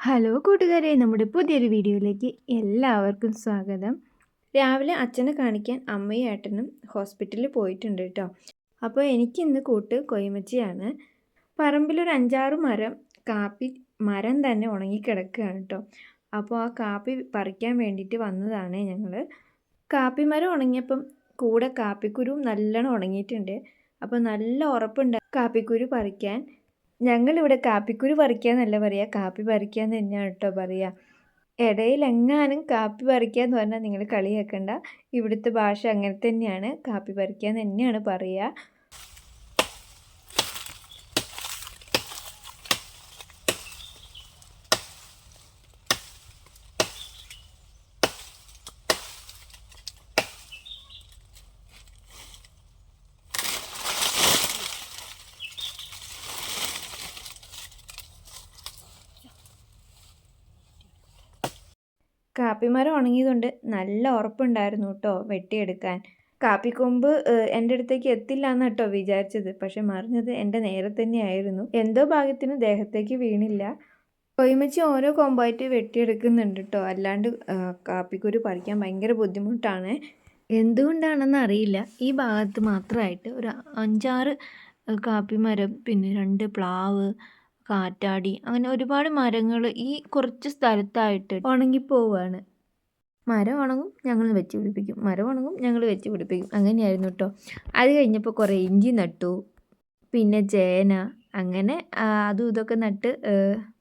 Hello കൂട്ടുകാരെ നമ്മുടെ പുതിയൊരു വീഡിയോയിലേക്ക് എല്ലാവർക്കും സ്വാഗതം. രാവിലെ അച്ഛനെ കാണിക്കാൻ അമ്മയും ഏട്ടനും ഹോസ്പിറ്റലിൽ പോയിട്ടുണ്ട് കേട്ടോ. അപ്പോൾ എനിക്കിന്ന് കൂട്ട് കൊയ്മച്ചിയാണ്. പറമ്പിലൊരു അഞ്ചാറ് മരം കാപ്പി മരം തന്നെ ഉണങ്ങിക്കിടക്കുകയാണ് കേട്ടോ. അപ്പോൾ ആ കാപ്പി പറിക്കാൻ വേണ്ടിയിട്ട് വന്നതാണ് ഞങ്ങൾ. കാപ്പി മരം ഉണങ്ങിയപ്പം കൂടെ കാപ്പിക്കുരുവും നല്ലോണം ഉണങ്ങിയിട്ടുണ്ട്. അപ്പോൾ നല്ല ഉറപ്പുണ്ട് കാപ്പിക്കുരു പറിക്കാൻ. ഞങ്ങളിവിടെ കാപ്പിക്കുരു പറിക്കുക എന്നല്ല പറയുക കാപ്പി പറിക്കുക എന്ന് തന്നെയാണ് കേട്ടോ പറയുക ഇടയിൽ എങ്ങാനും കാപ്പി പറിക്കുക എന്ന് പറഞ്ഞാൽ നിങ്ങൾ കളിയാക്കണ്ട. ഇവിടുത്തെ ഭാഷ അങ്ങനെ തന്നെയാണ്. കാപ്പി പറിക്കുക എന്ന് തന്നെയാണ് പറയുക കാപ്പിമരം ഉണങ്ങിയതുകൊണ്ട് നല്ല ഉറപ്പുണ്ടായിരുന്നു കേട്ടോ വെട്ടിയെടുക്കാൻ. കാപ്പിക്കൊമ്പ് എന്റെ അടുത്തേക്ക് എത്തില്ല എന്ന് കേട്ടോ വിചാരിച്ചത്. പക്ഷെ മറിഞ്ഞത് എന്റെ നേരെ തന്നെയായിരുന്നു. എന്തോ ഭാഗ്യത്തിന് ദേഹത്തേക്ക് വീണില്ല. കൊയ്മച്ച് ഓരോ കൊമ്പായിട്ട് വെട്ടിയെടുക്കുന്നുണ്ട് കേട്ടോ. അല്ലാണ്ട് കാപ്പിക്കുരു പറിക്കാൻ ഭയങ്കര ബുദ്ധിമുട്ടാണ്. എന്തുകൊണ്ടാണെന്ന് അറിയില്ല. ഈ ഭാഗത്ത് മാത്രമായിട്ട് ഒരു അഞ്ചാറ് കാപ്പിമരം പിന്നെ രണ്ട് പ്ലാവ് കാറ്റാടി അങ്ങനെ ഒരുപാട് മരങ്ങൾ ഈ കുറച്ച് സ്ഥലത്തായിട്ട് ഉണങ്ങിപ്പോവുകയാണ് മരം ഉണങ്ങും ഞങ്ങൾ വെച്ച് പിടിപ്പിക്കും. മരം ഉണങ്ങും ഞങ്ങൾ വെച്ച് പിടിപ്പിക്കും. അങ്ങനെയായിരുന്നു കേട്ടോ അത് കഴിഞ്ഞപ്പോൾ കുറേ ഇഞ്ചി നട്ടു. പിന്നെ ചേന അങ്ങനെ അതും ഇതൊക്കെ നട്ട്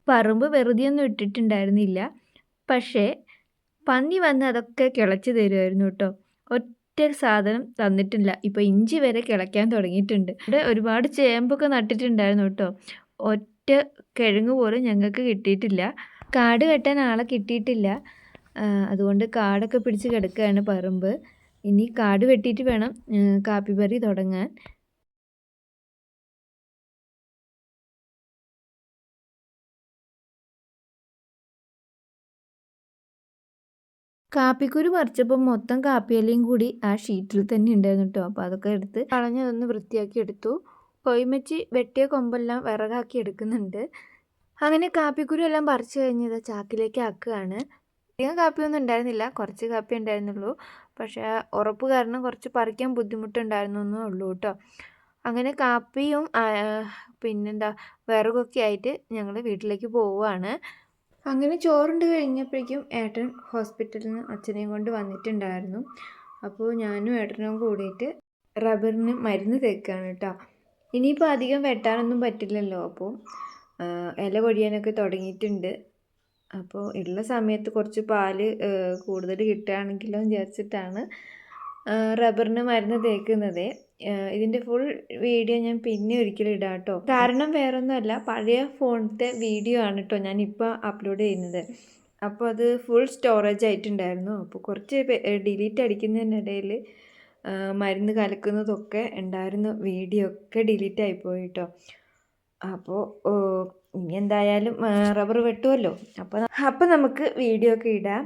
പറമ്പ് വെറുതെ ഒന്നും ഇട്ടിട്ടുണ്ടായിരുന്നില്ല. പക്ഷേ പന്നി വന്ന് അതൊക്കെ കിളച്ച് തരുമായിരുന്നു കേട്ടോ ഒറ്റ സാധനം തന്നിട്ടില്ല. ഇപ്പോൾ ഇഞ്ചി വരെ കിളയ്ക്കാൻ തുടങ്ങിയിട്ടുണ്ട്. ഇവിടെ ഒരുപാട് ചേമ്പൊക്കെ നട്ടിട്ടുണ്ടായിരുന്നു കേട്ടോ ഒറ്റ കിഴങ്ങ് പോലും ഞങ്ങൾക്ക് കിട്ടിയിട്ടില്ല. കാട് വെട്ടാൻ ആളെ കിട്ടിയിട്ടില്ല. അതുകൊണ്ട് കാടൊക്കെ പിടിച്ച് കിടക്കുകയാണ് പറമ്പ്. ഇനി കാട് വെട്ടിയിട്ട് വേണം കാപ്പിപ്പറി തുടങ്ങാൻ. കാപ്പിക്കുരു പറിച്ചപ്പോൾ മൊത്തം കാപ്പിയിലയും കൂടി ആ ഷീറ്റിൽ തന്നെ ഉണ്ടായിരുന്നു കേട്ടോ. അപ്പോൾ അതൊക്കെ എടുത്ത് കളഞ്ഞതൊന്ന് വൃത്തിയാക്കി എടുത്തു. കൊയ്മച്ചി വെട്ടിയ കൊമ്പെല്ലാം വിറകാക്കി എടുക്കുന്നുണ്ട്. അങ്ങനെ കാപ്പിക്കുരു എല്ലാം പറിച്ചു കഴിഞ്ഞത് ചാക്കിലേക്ക് ആക്കുകയാണ്. അധികം കാപ്പിയൊന്നും ഉണ്ടായിരുന്നില്ല. കുറച്ച് കാപ്പി ഉണ്ടായിരുന്നുള്ളൂ. പക്ഷേ ഉറപ്പ് കാരണം കുറച്ച് പറിക്കാൻ ബുദ്ധിമുട്ടുണ്ടായിരുന്നു എന്നേ ഉള്ളൂ കേട്ടോ. അങ്ങനെ കാപ്പിയും പിന്നെന്താ വിറകൊക്കെ ആയിട്ട് ഞങ്ങൾ വീട്ടിലേക്ക് പോവുകയാണ്. അങ്ങനെ ചോറുണ്ട് കഴിഞ്ഞപ്പോഴേക്കും ഏട്ടൻ ഹോസ്പിറ്റലിൽ നിന്ന് അച്ഛനെയും കൊണ്ട് വന്നിട്ടുണ്ടായിരുന്നു. അപ്പോൾ ഞാനും ഏട്ടനും കൂടിയിട്ട് റബ്ബറിന് മരുന്ന് തേക്കുകയാണ് കേട്ടോ. ഇനിയിപ്പോൾ അധികം വെട്ടാനൊന്നും പറ്റില്ലല്ലോ. അപ്പോൾ ഇല കൊഴിയാനൊക്കെ തുടങ്ങിയിട്ടുണ്ട്. അപ്പോൾ ഉള്ള സമയത്ത് കുറച്ച് പാൽ കൂടുതൽ കിട്ടുകയാണെങ്കിലോ വിചാരിച്ചിട്ടാണ് റബ്ബറിന് മരുന്ന് തേക്കുന്നത്. ഇതിന്റെ ഫുൾ വീഡിയോ ഞാൻ പിന്നെ ഒരിക്കലും ഇടാം കേട്ടോ കാരണം വേറൊന്നുമല്ല പഴയ ഫോണിലത്തെ വീഡിയോ ആണ് കേട്ടോ ഞാനിപ്പോൾ അപ്ലോഡ് ചെയ്യുന്നത്. അപ്പോൾ അത് ഫുൾ സ്റ്റോറേജ് ആയിട്ടുണ്ടായിരുന്നു. അപ്പോൾ കുറച്ച് ഡിലീറ്റ് അടിക്കുന്നതിനിടയിൽ മരുന്ന് കലക്കുന്നതൊക്കെ ഉണ്ടായിരുന്ന വീഡിയോ ഒക്കെ ഡിലീറ്റ് ആയിപ്പോയി കേട്ടോ അപ്പോൾ ഇനി എന്തായാലും റബ്ബർ വെട്ടുമല്ലോ അപ്പോൾ അപ്പോൾ നമുക്ക് വീഡിയോ ഒക്കെ ഇടാം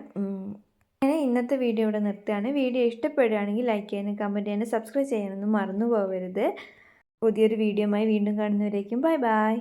അങ്ങനെ ഇന്നത്തെ വീഡിയോ ഇവിടെ നിർത്തുകയാണ്. വീഡിയോ ഇഷ്ടപ്പെടുകയാണെങ്കിൽ ലൈക്ക് ചെയ്യാനും കമന്റ് ചെയ്യാനും സബ്സ്ക്രൈബ് ചെയ്യാനൊന്നും മറന്നു പോകരുത്. പുതിയൊരു വീഡിയോയുമായി വീണ്ടും കാണുന്നവരേക്കും ബൈ ബൈ.